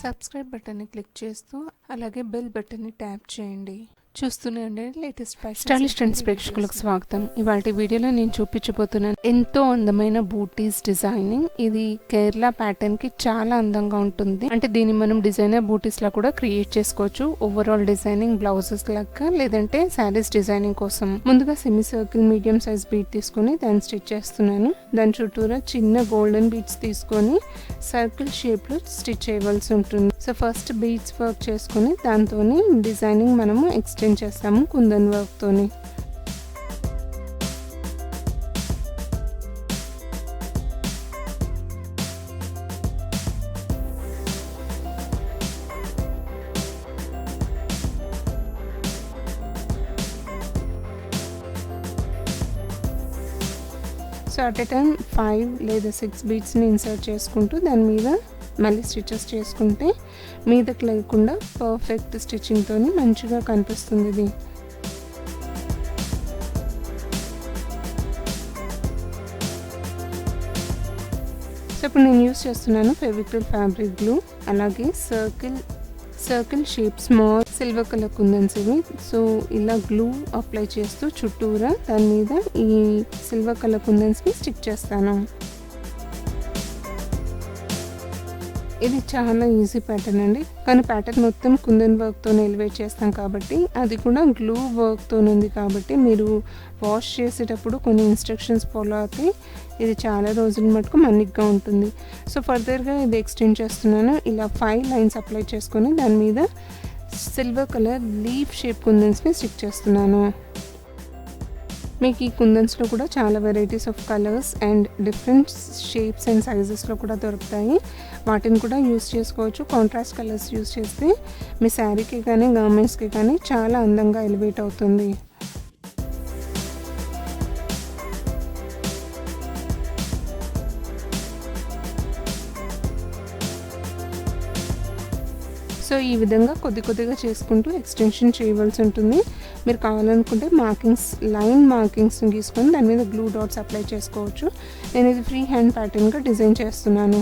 Subscribe బటన్ని click చేస్తూ అలాగే బెల్ బటన్ని ట్యాప్ చేయండి. చూస్తూనే ఉండండి. లేటెస్ట్ స్టైలిష్ ట్రెండ్స్ ప్రేక్షకులకు స్వాగతం. ఇవాళ వీడియోలో నేను చూపించబోతున్నాను ఎంతో అందమైన బూటీస్ డిజైనింగ్ ఇది కేరళ ప్యాటర్న్కి చాలా అందంగా ఉంటుంది. అంటే దీన్ని మనం డిజైనర్ బూటీస్ లా కూడా క్రియేట్ చేసుకోవచ్చు. ఓవరాల్ డిజైనింగ్ బ్లౌజెస్ లాగా లేదంటే శారీస్ డిజైనింగ్ కోసం. ముందుగా semi circle medium size bead తీసుకొని దాన్ని స్టిచ్ చేస్తున్నాను. దాని చుట్టూరా చిన్న గోల్డెన్ బీట్స్ తీసుకొని సర్కిల్ షేప్లో స్టిచ్ చేయవలసి ఉంటుంది. సో ఫస్ట్ బీట్స్ వర్క్ చేసుకుని దాంతో డిజైనింగ్ మనము ఎక్స్టెండ్ చేస్తాము kundan వర్క్తోని. So at a time five లేదా సిక్స్ బీట్స్ని ఇన్సర్ట్ చేసుకుంటూ దాని మీద మళ్ళీ స్టిచెస్ చేసుకుంటే మీదకి లేకుండా పర్ఫెక్ట్ స్టిచ్చింగ్తో మంచిగా కనిపిస్తుంది ఇది. సో ఇప్పుడు నేను యూస్ చేస్తున్నాను ఫెవిక్రిల్ ఫ్యాబ్రిక్ గ్లూ అలాగే circle circle shape small silver colour kundans ఇవి. సో ఇలా గ్లూ అప్లై చేస్తూ చుట్టూరా దాని మీద ఈ సిల్వర్ కలర్ కుందన్స్ని స్టిక్ చేస్తాను. ఇది చాలా ఈజీ ప్యాటర్న్ అండి. కానీ ప్యాటర్న్ మొత్తం కుందన్ వర్క్తో ఎలివేట్ చేస్తాం కాబట్టి అది కూడా గ్లూ వర్క్తో ఉంది కాబట్టి మీరు వాష్ చేసేటప్పుడు కొన్ని ఇన్స్ట్రక్షన్స్ ఫాలో అయితే ఇది చాలా రోజుల మటుకు మన్నిగ్గా ఉంటుంది. సో ఫర్దర్గా ఇది ఎక్స్టెండ్ చేస్తున్నాను. ఇలా ఫైవ్ లైన్స్ అప్లై చేసుకొని దాని మీద సిల్వర్ కలర్ లీఫ్ షేప్ కుందన్స్ని స్టిక్ చేస్తున్నాను. మీకు ఈ కుందన్స్లో కూడా చాలా varieties of colours and different shapes and సైజెస్లో కూడా దొరుకుతాయి. వాటిని కూడా యూస్ చేసుకోవచ్చు. కాంట్రాస్ట్ కలర్స్ యూస్ చేస్తే మీ శారీకి కానీ గార్మెంట్స్కి కానీ చాలా అందంగా ఎలివేట్ అవుతుంది. సో ఈ విధంగా కొద్ది కొద్దిగా చేసుకుంటూ ఎక్స్టెన్షన్ చేయవలసి ఉంటుంది. మీరు కావాలనుకుంటే మార్కింగ్స్ లైన్ మార్కింగ్స్ని తీసుకొని దాని మీద గ్లూ డాట్స్ అప్లై చేసుకోవచ్చు. నేను ఇది ఫ్రీ హ్యాండ్ ప్యాటర్న్గా డిజైన్ చేస్తున్నాను.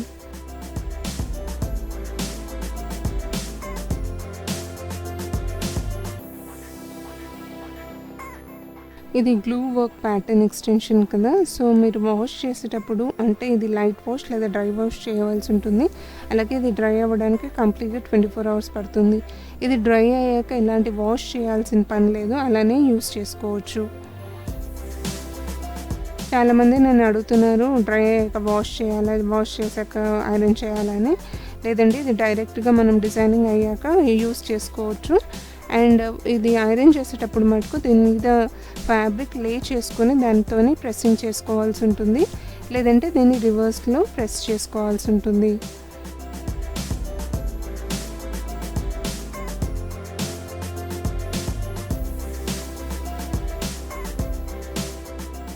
ఇది గ్లూ వర్క్ ప్యాటర్న్ ఎక్స్టెన్షన్ కదా. సో మీరు వాష్ చేసేటప్పుడు అంటే ఇది లైట్ వాష్ లేదా డ్రై వాష్ చేయవలసి ఉంటుంది. అలాగే ఇది డ్రై అవ్వడానికి కంప్లీట్గా ట్వంటీ ఫోర్ అవర్స్ పడుతుంది. ఇది డ్రై అయ్యాక ఎలాంటి వాష్ చేయాల్సిన పని లేదు. అలానే యూస్ చేసుకోవచ్చు. చాలామంది నన్ను అడుగుతున్నారు డ్రై అయ్యాక వాష్ చేయాలా? వాష్ చేశాక ఐరన్ చేయాలని లేదండి ఇది డైరెక్ట్గా మనం డిజైనింగ్ అయ్యాక యూస్ చేసుకోవచ్చు. అండ్ ఇది ఐరన్ చేసేటప్పుడు మటుకు దీని మీద ఫ్యాబ్రిక్ లే చేసుకొని దానితో ప్రెస్సింగ్ చేసుకోవాల్సి ఉంటుంది. లేదంటే దీన్ని రివర్స్లో ప్రెస్ చేసుకోవాల్సి ఉంటుంది.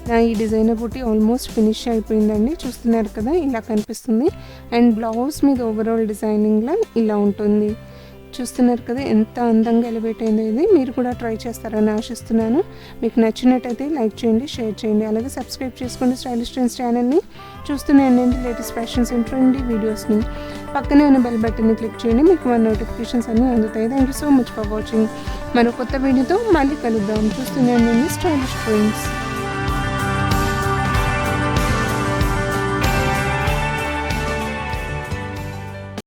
నా ఈ డిజైనర్ బుట్టి ఆల్మోస్ట్ ఫినిష్ అయిపోయిందండి. చూస్తున్నారు కదా ఇలా కనిపిస్తుంది. అండ్ బ్లౌజ్ మీద ఓవరాల్ డిజైనింగ్లో ఇలా ఉంటుంది. చూస్తున్నారు కదా ఎంత అందంగా ఎలివేట్ అయిందో ఇది. మీరు కూడా ట్రై చేస్తారని ఆశిస్తున్నాను. మీకు నచ్చినట్టయితే లైక్ చేయండి షేర్ చేయండి. అలాగే సబ్స్క్రైబ్ చేసుకోండి స్టైలిష్ ట్రెండ్స్ ఛానల్ని చూస్తూనే ఉండండి లేటెస్ట్ ఫ్యాషన్స్ ఇంట్రెండి వీడియోస్ని పక్కనే ఉన్న బెల్ బటన్ని క్లిక్ చేయండి మీకు మన నోటిఫికేషన్స్ అన్నీ అందుతాయి. Thank you so much for watching మరో కొత్త వీడియోతో మళ్ళీ కలుద్దాం. చూస్తూనే ఉండండి స్టైలిష్ ట్రెండ్స్